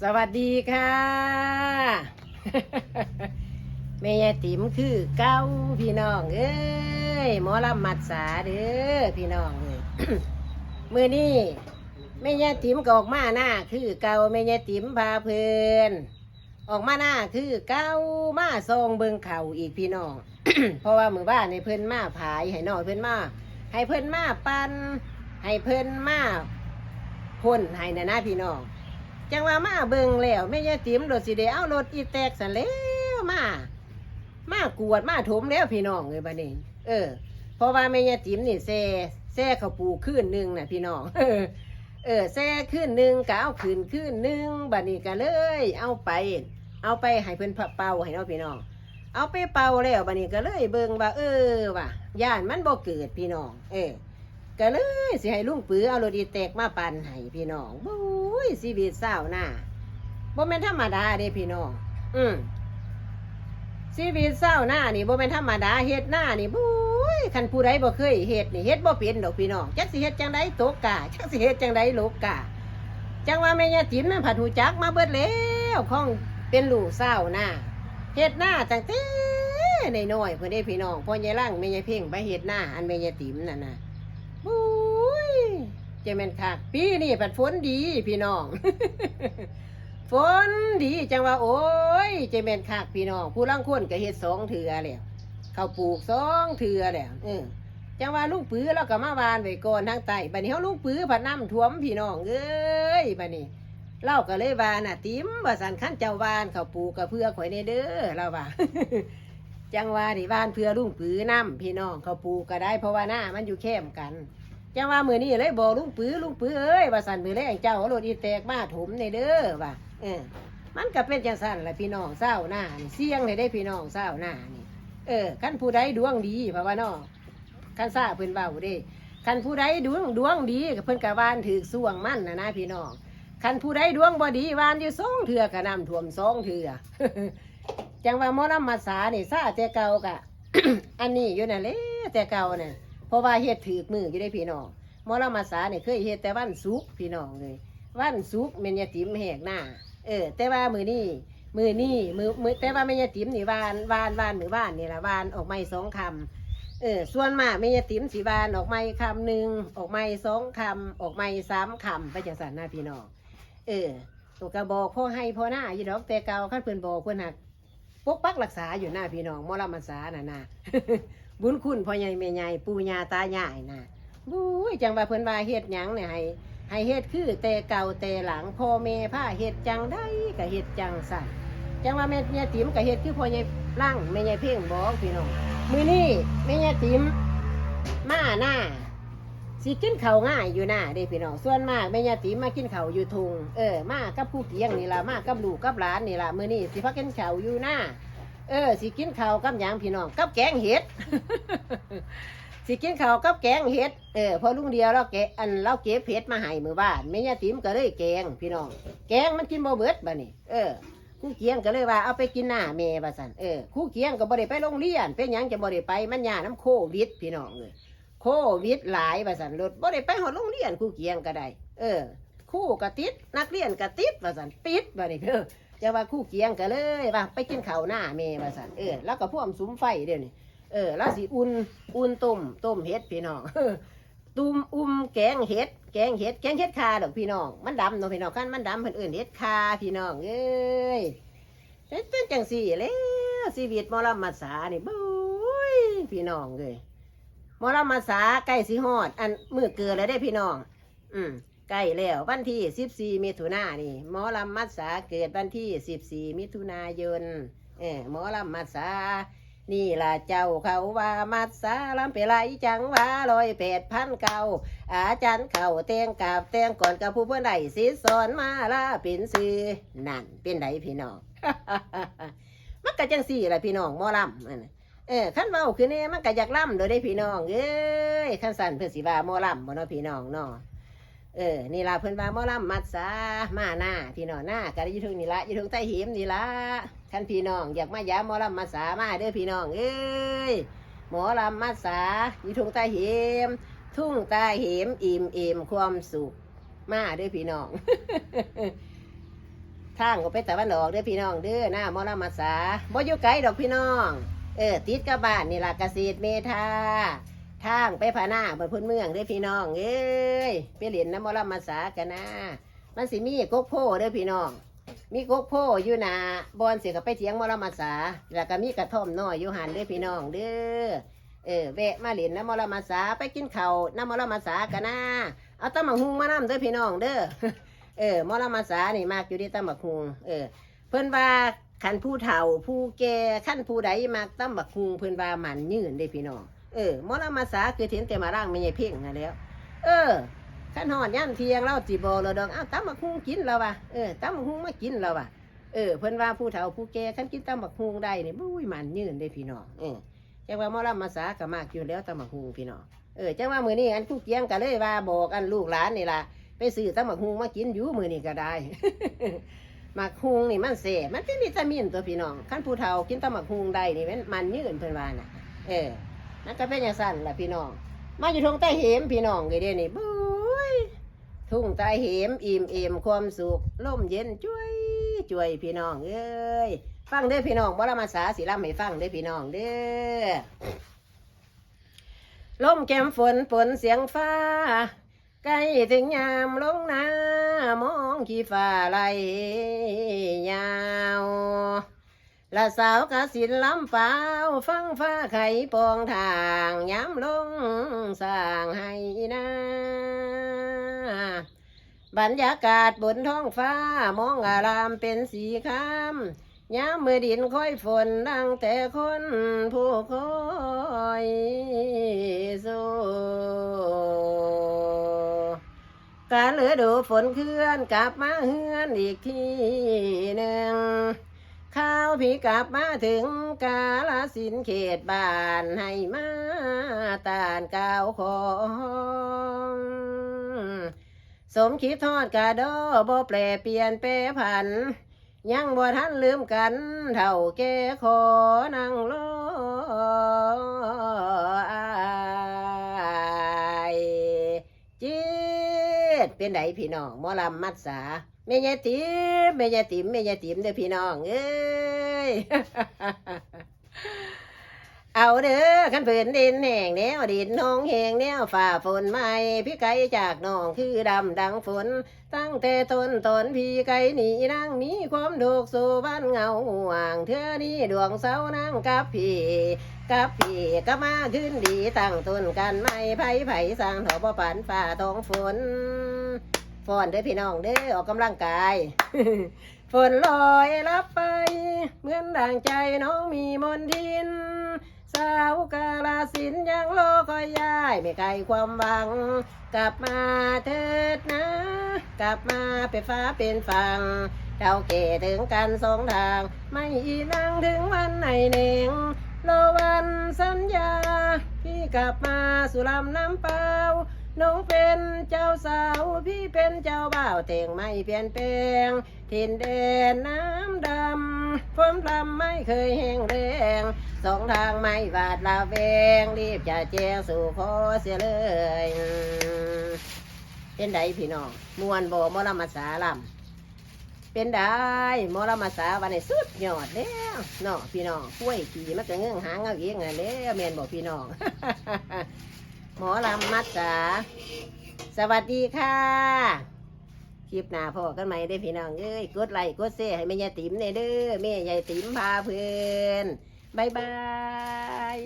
สวัสดีค่ะแม่ยายติ๋มคือเก้าพี่น้อง เอ้ยหมอลำมัดสาเด้อพี่น้องเอ้ยมือนี้แม่ยายติ๋มก็ออกมาหน้าคือเก่าแม่ยายติ๋มพาเพลินออกมาหน้าคือเก้ามาทรงเบิงเข่าอีกพี่น้อง เพราะว่ามือบ้านในเพิ่นมาผายให้น้อยเพิ่นมาให้เพิ่นมาปันให้เพิ่นมาพ่นให้นะนะพี่น้อง จังว่ามาเบิ่งแล้วแม่ยายติ๋มรถสิได้เอารถอีแตกสันแล้วมามากวดมาถมแล้วพี่น้องเลยบัดนี้เออ เพราะว่าแม่ยายติ๋มนี่แซ่แซ่เขาวปูขึ้นหนึ่งน่ะพี่น้องเออแซ่ขึ้นหนึ่งก็เอาขึ้นขึ้นหนึ่งบัดนี้ก็เลย เอาไป เอาไปให้เพิ่นเป่าให้เนาะพี่น้อง เอาไปเป่าแล้วบัดนี้ก็เลยเบิ่งว่าเออว่าย่านมันบ่เกิดพี่น้อง เออ ก็เลยสิให้ลุงปือเอารถีแตกมาปั่นให้พี่น้องบุ้ยชีวิตเศร้าหน้าบ่แม่นธรรมดาเด้พี่น้องอืมชีวิตเศร้าหน้านี่บ่แม่นธรรมดาเฮ็ดหน้านี่บุ้ยคันผู้ใดบ่เคยเฮ็ดนี่เฮ็ดบ่เป็นดอกพี่น้องจักสิเฮ็ดจังไดโตกกาจักสิเฮ็ดจังไดโลกกาจังว่าแม่ย่าติ๋มนั่นผัดหูจักมาเบิดแล้วของเป็นลูกเศร้าหน้าเฮ็ดหน้าตั้งแต่น้อยๆเพิ่นเด้พี่น้องพ่อยายล่างแม่ยายเพ่งไปเฮ็ดหน้าอันแม่ยายติ๋มนั่นน่ะ เจแมนคักปีนี่ผัดฝนดีพี่น้อง ฝนดีจังว่า โอ้ยเจแมนคักพี่น้อง ผู้ลังคนก็เฮ็ดสองเถื่อแล้วเขาปลูกสองเถื่อแล้วเออจังว่าลุงปื้อเราก็มาวานไว้ก่อนทางใต้บัดนี้เฮาลุงปื้อผัดน้ำท่วมพี่น้องเอ้ยบัดนี้เราก็เลยวาน่ะติ๋มว่าสันขั้นเจ้าวานเขาปลูกก็เพื่อข่อยในเด้อเราว่าจังว่าดิบ้านเพื่อลุงปื้อน้ำพี่น้องเขาปลูกก็ได้เพราะว่าหน้ามันอยู่แคมกัน จังว่ามือนี้เลยบอกลุงปื้อลุงปื้อเอ้ยว่าสันมือแรงเจ้าเอารถอีแตกมาถมในเด้อว่าเออ มันก็เป็นจังสันแหละพี่น้องเศร้าหน้านี่เสี่ยงให้ได้พี่น้องเศร้าหน้านี่ เออคันผู้ใดดวงดีเพราะว่าน้องคันซาเพิ่นเบาเด้คันผู้ใดดวงดวงดีก็เพิ่นกะวานถือส่วงมั่นนะนะพี่น้องคันผู้ใดดวงบ่ดีวานอยู่สองเถื่อกะนำท่วมสองเถื่อจังว่ามอลำมาสานี่ซาแต่เก่ากะอันนี้อยู่นั่นแหละแต่เก่าน่ะ เพราะว่าเฮ็ดถือมืออยู่ได้พี่น้องมอลมาสาเนี่ยเคยเฮ็ดแต่วันศุกพี่น้องเลย วันศุกร์แม่นยาติมแหกหน้า เออ แต่ว่ามือนี่มือนี่มือมือแต่ว่าแม่ยาติ๋มนี่วานวานวานมือวานนี่ละวานออกไม้สองคำเออส่วนมากแม่ยาติมสีวานออกไม้คำหนึ่งออกไม้สองคำออกไม้สามคำไปจังสันหน้าพี่น้องเออตัวกระบอกพ่อให้พ่อหน้าอยู่ดอกแต่เก่าขั้นเพิ่อนบอกเพิ่นหัก ปกปักรักษาอยู่หน้าพี่น้องมอลำมันสาน่ะนะบุญคุณพ่อใหญ่แม่ใหญ่ปู่ย่าตายายน่ะบุ้ยจังว่าเพิ่นว่าเฮ็ดหยังเนี่ยให้ให้เฮ็ดคือแต่เก่าแต่หลังพ่อแม่ผ้าเฮ็ดจังได้ก็เฮ็ดจังสั่นจังว่าแม่ยายติ๋มก็เฮ็ดคือพ่อใหญ่ร่างแม่ใหญ่เพ่งบอกพี่น้องมื้อนี้แม่ยายติ๋มมาหน้า สิกินเข้าวง่ายอยู่หน้าเด้พี่น้องส่วนมากแม่ยาติมากินเข้าวอยู่ทุงเออมากับผู้เกียงนี่ล่ะมากับลูกกับหลานนี่ล่ะมื้อนี้สิพักกินเข้าวอยู่หน้าเออสิกินเข้าวกับหยังพี่น้องกับแกงเห็ด สิกินข้าวกับแกงเห็ด เออพอลุงเดียวเราแกะอันเราเก็บเห็ดมาให้มือบ้านแม่ยาติ๋มก็เลยแกงพี่น้อง แกงมันกินบ่เบิดบ่นี่เออครู่เกียงก็เลยว่าเอาไปกินหน้าแม่ว่าซั่นเออครู่เกียงก็บ่ได้ไปโรงเรียนเป็นหยังจะบ่ได้ไปมันยาน้ำโควิดพี่น้องเอ้ย โควิดหลายว่าซั่นรถบ่ได้ไปหอดโรงเรียนครู่เกียงก็ได้ เออครู่ก็ติดนักเรียนก็ติดว่าซั่นปิดบ่นี่เออจะว่าคู่เคียงกันเลยว่าไปกินข้าวหน้าเมว่าสันเออแล้วก็พ่วมสุมไฟเดี๋ยวนี้เออแล้วสิอุ่นอุ่นต้มต้มเห็ดพี่น้องตุมอุ้มแกงเห็ดแกงเห็ดแกงเห็ดคาดอกพี่น้องมันดำเนาะพี่น้องขั้นมันดำเพิ่นเอื่นเห็ดคาพี่น้องเอ้ยเป็นจังสี่แล้วชีวิตมอลำมาสานี่บุ้ยพี่น้องเลย มอลมาสาใกล้สิฮอด อันมือเกิดแล้วได้พี่น้อง อืมใกล้แล้ววันที่ 14มิถุนายนนี่หมอลำมัดสาเกิดวันที่ 14 มิถุนายนเออหมอลำมัดสานี่ล่ะเจ้าเขาว่ามัดสาลำไปไหลจังว่าลอยแปดพันเก่า อาจารย์เขาเตียงกาบเตียงก่อนกับผู้เพื่อนใดสิสอนมาลาเป็นซื้อนั่นเป็นไดพี่น้อง มันก็จังสี่ล่ะพี่น้องหมอลำ ออขั้นเมาคือเนี่ยมันก็อยากล่ำโดยได้พี่น้องเอ้ยขั้นสั่นเพื่อสิว่าหมอลำบ่เนาะพี่น้องเนาะเออนี่ล่ะเพิ่นว่าหมอลำมัดสามาหน้าพี่น้องหน้าก็ได้อยู่ทงนี่ละอยู่ทงใต้หิมนี่ละคันพี่น้องอยากมายามหมอลำมัดสามาเด้อพี่น้องเอ้ยหมอลำมัดสาอยู่ทงใต้หิมทุ่งใต้หิมอิ่มอิ่มความสุขมาเด้อพี่น้อง ทางก็ไปตะวันออกเด้อพี่น้องเด้อหน้าหมอลำมาสาบ่อยู่ไกลดอกพี่น้อง เออติดกับบ้านนี่ล่ะเกษตรเมธาทางไปพาหน้าบนพื้นเมืองเด้อพี่น้อง เอ้ยไปเรียนน้ำมอลมาสากันนะมันสิมีกกโพเด้อพี่น้อง มีกกโพอยู่นาบอนเสียกับไปเถียงมอลมาสาแล้วก็มีกระท่อมน้อยอยู่หันเด้อพี่น้องเด้อเออแวะมาเรียนน้ำมอลมาสาไปกินข้าวน้ำมอลมาสากันนะเอาตำบักหุงมานํเด้อพี่น้องเด้อเออมอลมาสานี่มากอยู่ที่ตำบักหุงเออเพิ่นว่า ขันผู้เฒ่าผู้แก่ขันผู้ใดมากตำบักหุงเพิ่นว่ามันยืนเด้พี่น้องเออมอลมาสาคือเถียนแต่มาร่างไม่ใช่เพ่งนั่นแล้ว เออขันหอดย่ำเทียงเราจีบอเราดอกอ้าวตำบักหุงกินแล้วะเออตำบักหุงมากินแล้วะเออเพิ่นว่าผู้เฒ่าผู้แก่ขันกินตำบักหุงได้นี่บุ้ยมันยืนเด้พี่น้องเออจังว่ามอลมาสาก็มากอยู่แล้วตำบักหุงพี่น้องเออจังว่ามือนี้อันผู้เกียงก็เลยว่าบอกอันลูกหลานนี่ล่ะไปซื้อตำบักฮุงมากินอยู่มือนี่ก็ได้ หมักฮุงนี่มันเสมันเป็นวิตามินตัวพี่น้องขั้นผู้เฒ่ากินตำบักฮุงได้นี่มันมันยืนเพิ่นว่าน่ะ เออนั่นก็เป็นอย่างสั้นล่ะพี่น้อง มาอยู่ทงใต้เหมพี่น้องไงเด้นี่บุ้ยทุ่งใต้เหมอิ่มเอมความสุขลมเย็นจุ้ยจุ้ยพี่น้องเอ้ยฟังเด้อพี่น้องบ่ละมาสาสิลำให้ฟังเด้อพี่น้องเด้อลมแก้มฝนฝนเสียงฟ้า ใกล้ถึงยามลงนามองขี้ฟ้าไหลยาวละสาวกสินลำเปล่าฟังฟ้าไข่ปองทางยามลงสร้างให้นาบรรยากาศบนท้องฟ้ามองอารามเป็นสีคำยามมือดินค่อยฝนดังแต่คนผู้คอ การเหลือดูฝนเคลื่อนกลับมาเฮือนอีกทีหนึ่งข้าวพี่กลับมาถึงกาลสินเขตบ้านให้มาตานกาวของสมคิดทอดกาดอบ่แปลเปลี่ยนแปรผัน ยังบ่ทันลืมกันเท่าแก่ขอนั่งรออายจี ศเป็นไดพี่น้องหมอลำมัดสาแม่ยายติ๋มแม่ยายติ๋มแม่ยายติ๋มเด้อพี่น้องเอ้ย เอาเด้อขันเผืนดินแห้งแนวดินน้องแห้งแนวฝ่าฝนใหม่พี่ไก่จากน้องคือดำดังฝน ตั้งแต่ต้นตนพี่ไก่หนีนั่งมีความโดกสู่บ้านเงาห่วง เธอนี่ดวงเสานั่งกับพี่กับพี่ก็มาขึ้นดีตั้งต้นกันไม่ไผ่ไผ่สร้างถอบ่ปันฝ่าท้องฝนฟอนเด้อพี่น้องเด้อออกกำลังกายฝนลอยรับไป เหมือนด่างใจน้องมีมนทิน สาวกาลสินยังโลคอยย้ายไม่ไกลความหวัง กลับมาเถิดนะ กลับมาเป็นฟ้าเป็นฟังเท้าเกถึงกันสองทาง ไม่อีนังถึงวันไหนเน่งโลวันสัญญา พี่กลับมาสุรำน้ำเปล่า น้องเป็นเจ้าสาวพี่เป็นเจ้าบ่าวแต่งไม่เปลี่ยนแปลงถิ่นแดนน้ำดำฝนพรำไม่เคยแห้งแรงสองทางไม่หวาดระแวงรีบจะแจ้งสู่ขอเสียเลยเป็นไดพี่น้องมวนบ่มอลำมาสาลำเป็นได้มอลำมาสาวันนี้สุดยอดแล้วเนาะพี่น้องกล้วยขี่มันก็เงื่องหางเอาเองไงแล้วแมนบอกพี่น้อง หมอลำมัดสาสวัสดีค่ะ คลิปหน้าพอกันไหมได้พี่น้องเอ้ยกดไลค์กดแชร์ให้แม่ยายติ๋มเนเด้อแม่ยายติ๋มพาเพื่อนบายบาย